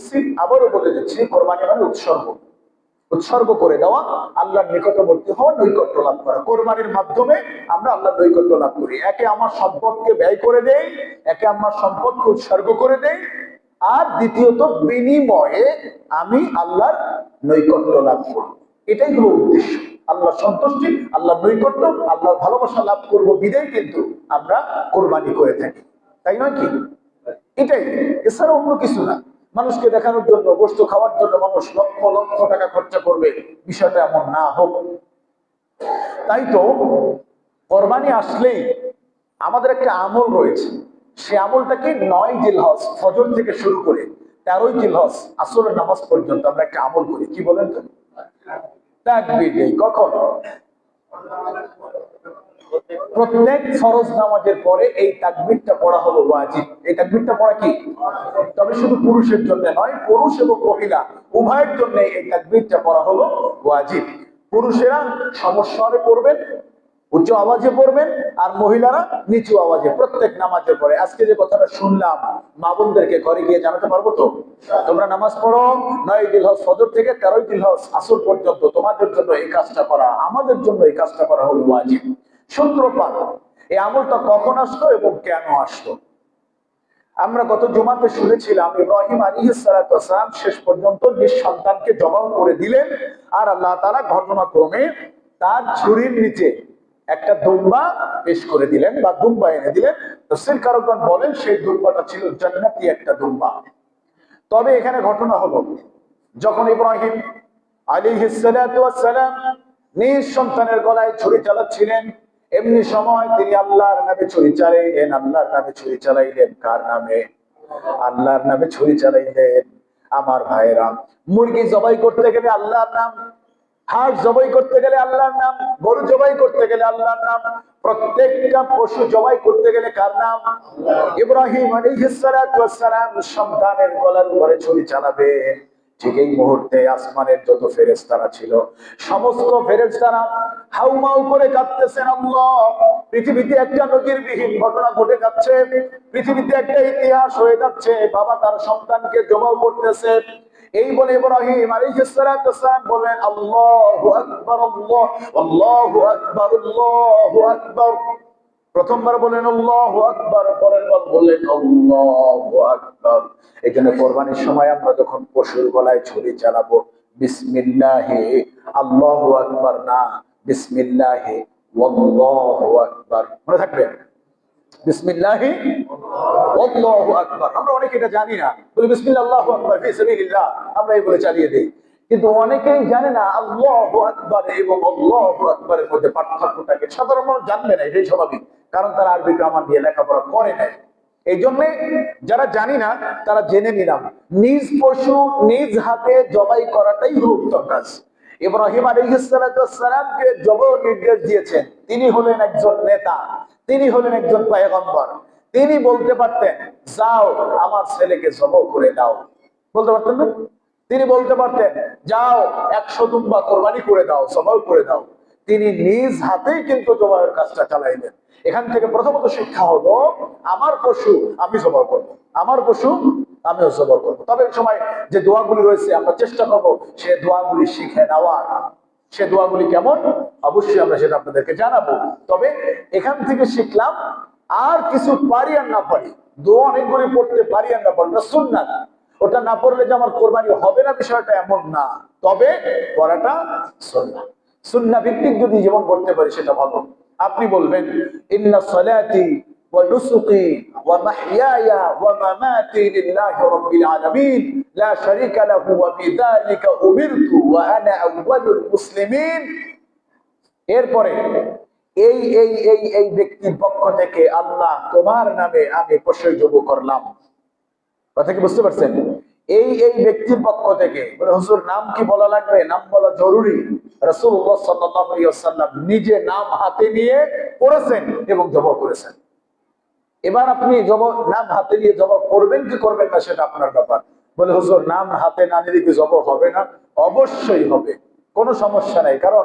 বলতেছি আবারও বলে দিচ্ছি, কোরবানি মানে উৎসর্গ। উৎসর্গ করে দেওয়া, আল্লাহর নিকটবর্তী হওয়া, নৈকট্য লাভ করা। কোরবানির মাধ্যমে আমরা আল্লাহর নৈকট্য লাভ করি। একে আমার সম্পদকে ব্যয় করে দেই, একে আমার সম্পদকে উৎসর্গ করে দেই। আর দ্বিতীয়ত, বিনিময়ে আমি আল্লাহর নৈকট্য লাভ করি। এটাই হলো উদ্দেশ্য। আল্লাহ সন্তুষ্টি আল্লাহ নৈকট্য, আল্লাহর ভালোবাসা লাভ করব বিদায় কিন্তু আমরা কোরবানি করে থাকি। তাই নয় কি? এটাই। এছাড়া অন্য কিছু না। মানুষকে দেখানোর জন্য, বস্তু খাওয়ার জন্য মানুষ লক্ষ লক্ষ টাকা খরচা করবে। বিষয়টা এমন না হোক। তাই তো কোরবানি আসলেই আমাদের একটা আমল রয়েছে। সে আমলটা কি নয় জিলহজ ফজর থেকে শুরু করে তেরোই জিলহজ আসরের নামাজ পর্যন্ত আমরা একটা আমল করি। কি বলেন তো? কখন? প্রত্যেক ফরজ নামাজের পরে এই তাকবীরটা পড়া হলো ওয়াজিব। এই তাকবীরটা পড়া কি? তবে শুধু পুরুষের জন্য নয়, পুরুষ এবং মহিলা, উভয়ের জন্য এই তাকবীরটা পড়া হলো ওয়াজিব। পুরুষেরা সমস্যারে পড়বেন, উচ্চ আওয়াজে পড়বেন, আর মহিলারা নিচু আওয়াজে, প্রত্যেক নামাজের পরে। আজকে যে কথাটা শুনলাম মা বোনদেরকে ঘরে গিয়ে জানাতে পারব তো? তোমরা নামাজ পড়ো, নয় দিলহজ ফজর থেকে তেরোই দিলহজ আসর পর্যন্ত তোমাদের জন্য এই কাজটা করা, আমাদের জন্য এই কাজটা করা হলো ওয়াজিব। সূত্রপাত। এই আমলটা কখন আসলো এবং কেন আসলো? আমরা গত জুমাতে শুনেছিলাম, ইব্রাহিম আলী সালাম শেষ পর্যন্ত নিজ সন্তানকে জবাব করে দিলেন আর আল্লাহ তারা ঘটনাক্রমে তার ছুরির নিচে একটা দুম্বা পেশ করে দিলেন বা দুম্বা এনে দিলেন। তো কারকগণ বলেন সেই দুম্বাটা ছিল জান্নাতি একটা দুম্বা। তবে এখানে ঘটনা হলো, যখন ইব্রাহিম আলী সালাম নিজ সন্তানের গলায় ছুরি চালাচ্ছিলেন এমনি সময় তিনি আল্লাহর নামে ছুরি চালাইলেন, আল্লাহর নামে ছুরি চালাইলেন কার নামে? আল্লাহর নামে ছুরি চালাইলেন। আমার ভাইরা মুরগি জবাই করতে গেলে আল্লাহর নাম, হাঁস জবাই করতে গেলে আল্লাহর নাম, গরু জবাই করতে গেলে আল্লাহর নাম, প্রত্যেকটা পশু জবাই করতে গেলে কার নাম? ইব্রাহিম আলাইহিসসালাম সন্তানের গলার উপরে ছুরি চালাবে। ঠিক এই মুহূর্তে আসমানের যত ফেরেস্তারা ছিল, সমস্ত ফেরেস্তারা হাউমাউ করে কাঁদতেছেন পৃথিবীতে একটা নজিরবিহীন ঘটনা ঘটে যাচ্ছে, পৃথিবীতে একটা ইতিহাস হয়ে যাচ্ছে, বাবা তার সন্তানকে জবাব করতেছে। এই বলে ইব্রাহিম আলাইহিস বলেন আল্লাহু আকবার, আল্লাহ, আল্লাহু আকবার আল্লাহু আকবার। প্রথমবার বলেন, আল্লাহু আকবার পরের বার বললেন কোরবানির সময় আমরা যখন পশুর গলায় ছুরি চালাবো, বিসমিল্লাহে আল্লাহু আকবার না, বিসমিল্লাহে মনে থাকবে? অনেকে এটা জানি না। আমরা এই বলে চালিয়ে দেই। কিন্তু অনেকেই জানে না, আল্লাহু মধ্যে পার্থক্যটাকে। সাধারণ মানুষ জানবে না, এটাই স্বাভাবিক। কারণ তারা আরবি গ্রামার দিয়ে লেখাপড়া করে নাই। এই জন্য যারা জানি না, তারা জেনে নিলাম, নিজ পশু নিজ হাতে জবাই করাটাই উত্তম কাজ। ইব্রাহিম নির্দেশ দিয়েছেন, তিনি হলেন একজন নেতা, তিনি হলেন একজন পায়গম্বর। তিনি বলতে পারতেন, যাও, আমার ছেলেকে জব করে দাও। বলতে পারতেন না? তিনি বলতে পারতেন, যাও, একশো দুম্বা কোরবানি করে দাও জবাই করে দাও। তিনি নিজ হাতেই কিন্তু জবাইয়ের কাজটা চালাইলেন। এখান থেকে প্রথমত শিক্ষা হলো, আমার পশু আমি জবাই করব। আমার পশু আমিও জবর করব। তবে এই সময় যে দোয়াগুলি রয়েছে, আমরা চেষ্টা করব সে দোয়াগুলি শিখে নেওয়ার। সে দোয়াগুলি কেমন? অবশ্যই আমরা সেটা আপনাদেরকে জানাব। তবে এখান থেকে শিখলাম, আর কিছু পারি আর না পারি। দোয়া অনেকগুলি পড়তে পারি আর না পারি না শুননা ওটা না পড়লে যে আমার কোরবানি হবে না, বিষয়টা এমন না। তবে পড়াটা সুন্না সুন্না ভিত্তিক যদি জীবন করতে পারি, সেটা ভালো। আপনি বলবেন, ইন্না সালাতি ওয়া নুসুকি ওয়া মাহইয়ায়া ওয়া মামাতি লিল্লাহি রাব্বিল আলামিন, লা শারীকা লাহু ওয়া বিযালিকা উমিরতু ওয়া আনা আউওয়ালুল মুসলিমিন। এরপরে, এই এই এই এই ব্যক্তির পক্ষ থেকে আল্লাহ তোমার নামে আমি প্রশয় যোগ করলাম। কথা কি বুঝতে পারছেন? এই এই ব্যক্তির পক্ষ থেকে হুজুর, নাম কি বলা লাগবে? নাম বলা জরুরি। রসুল্লাহ সাল্লাম নিজে নাম হাতে নিয়ে পড়েছেন এবং জমা করেছেন। এবার আপনি জবাব, নাম হাতে নিয়ে জবাব করবেন কি করবেন না সেটা আপনার ব্যাপার। বলে, হুজুর, নাম হাতে না নিলে কি জবাব হবে না? অবশ্যই হবে। কোনো সমস্যা নাই, কারণ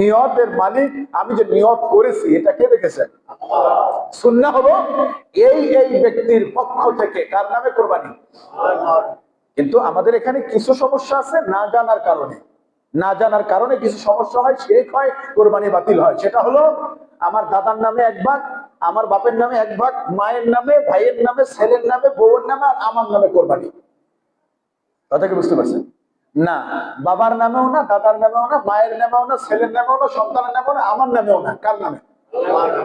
নিয়তের মালিক, আমি যে নিয়ত করেছি, এটা কে দেখেছেন? শুননা হলো এই এই ব্যক্তির পক্ষ থেকে। কার নামে কোরবানি? কিন্তু আমাদের এখানে কিছু সমস্যা আছে না জানার কারণে। না জানার কারণে কিছু সমস্যা হয় শেখ হয় কোরবানি বাতিল হয়। সেটা হলো আমার দাদার নামে এক ভাগ, আমার বাপের নামে এক ভাগ, মায়ের নামে, ভাইয়ের নামে, ছেলের নামে, বউয়ের নামে আর আমার নামে কোরবানি। কথা কি বুঝতে পারছেন? না, বাবার নামেও না, দাদার নামেও না, মায়ের নামেও না, ছেলের নামেও না, সন্তানের নামেও না, আমার নামেও না, কার নামে?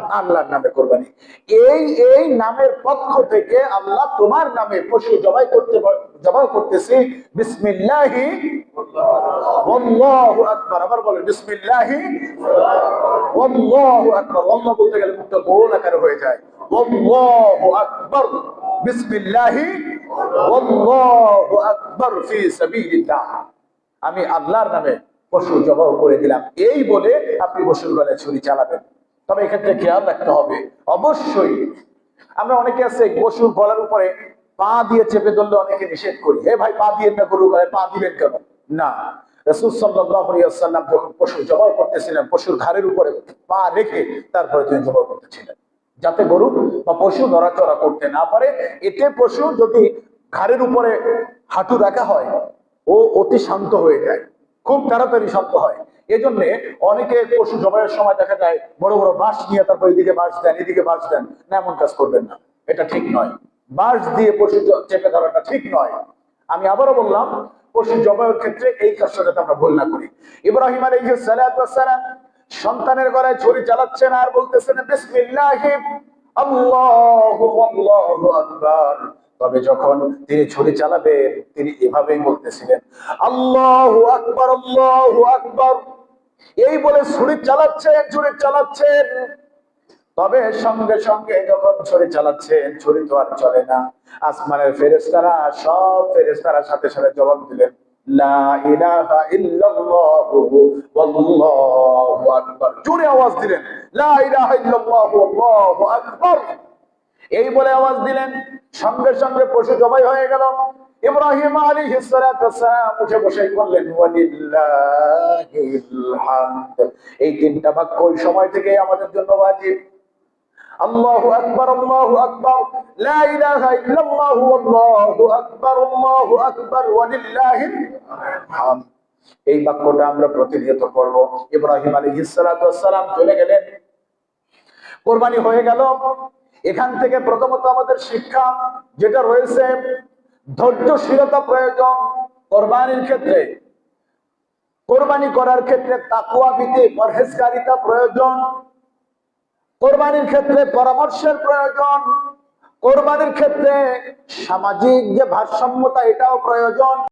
আল্লাহর নামে কোরবানি। এই এই নামের পক্ষ থেকে আল্লাহ তোমার নামে পশু জবাই করতে জবাই করতেছি। বিসমিল্লাহি। আল্লাহু আকবার। আবার বলে, বিসমিল্লাহি। আল্লাহু আকবার। আল্লাহ বলতে গেলে মুখটা গোল হয়ে যায়। আল্লাহু আকবার। বিসমিল্লাহি। আল্লাহু আকবার ফি সাবিলিল্লাহ। আমি আল্লাহর নামে পশু জবাই করে দিলাম। এই বলে আপনি পশুর গলায় ছুরি চালাবেন। তবে এক্ষেত্রে খেয়াল রাখতে হবে। অবশ্যই আমরা অনেকে আছে পশুর গলার উপরে পা দিয়ে চেপে ধরলে অনেকে নিষেধ করি। হে ভাই, পা দিয়ে না গরু পা দিবেন কেন? না। ঘাড়ের উপরে হাঁটু রাখা হয়, ও অতি শান্ত হয়ে যায়। খুব তাড়াতাড়ি শান্ত হয়। এজন্য অনেকে পশু জবাইয়ের সময় দেখা যায় বড় বড় বাঁশ নিয়ে তারপর এদিকে বাঁশ দেন, এদিকে বাঁশ দেন, না এমন কাজ করবেন না। এটা ঠিক নয়। বাঁশ দিয়ে পশু চেপে ধরাটা ঠিক নয়। আমি আবারও বললাম, পশু জবাইয়ের ক্ষেত্রে এই কাজটা যাতে আমরা ভুল না করি। ইব্রাহিম আলাইহিস সালাম সন্তানের গলায় ছুরি চালাচ্ছেন আর বলতেছেন তবে যখন তিনি ছুরি চালাবেন তিনি এভাবেই বলতেছিলেন, আল্লাহু আকবার আল্লাহু আকবার। এই বলে ছুরি চালাচ্ছেন ছুরি চালাচ্ছেন তবে সঙ্গে সঙ্গে যখন ছুরি চালাচ্ছেন ছুরি তো আর চলে না। আসমানের ফেরেশতারা, সব ফেরেশতারা সাথে সাথে জবাব দিলেন এই বলে আওয়াজ দিলেন, সঙ্গে সঙ্গে পশু জবাই হয়ে গেল। ইব্রাহিম আলী উঠে বসে করলেন এই তিনটা বাক্য ওই সময় থেকে আমাদের জন্য হামদ এই বাক্যটা আমরা প্রতিনিয়ত করব। ইব্রাহিম আলাইহিস সালাতু চলে গেলেন। কোরবানি হয়ে গেল। এখান থেকে প্রথমত আমাদের শিক্ষা যেটা রয়েছে ধৈর্যশীলতা প্রয়োজন কোরবানির ক্ষেত্রে। কোরবানি করার ক্ষেত্রে তাকুয়া বিধি পরহেজকারিতা প্রয়োজন। কোরবানির ক্ষেত্রে পরামর্শের প্রয়োজন। কোরবানির ক্ষেত্রে সামাজিক যে ভারসাম্যতা, এটাও প্রয়োজন।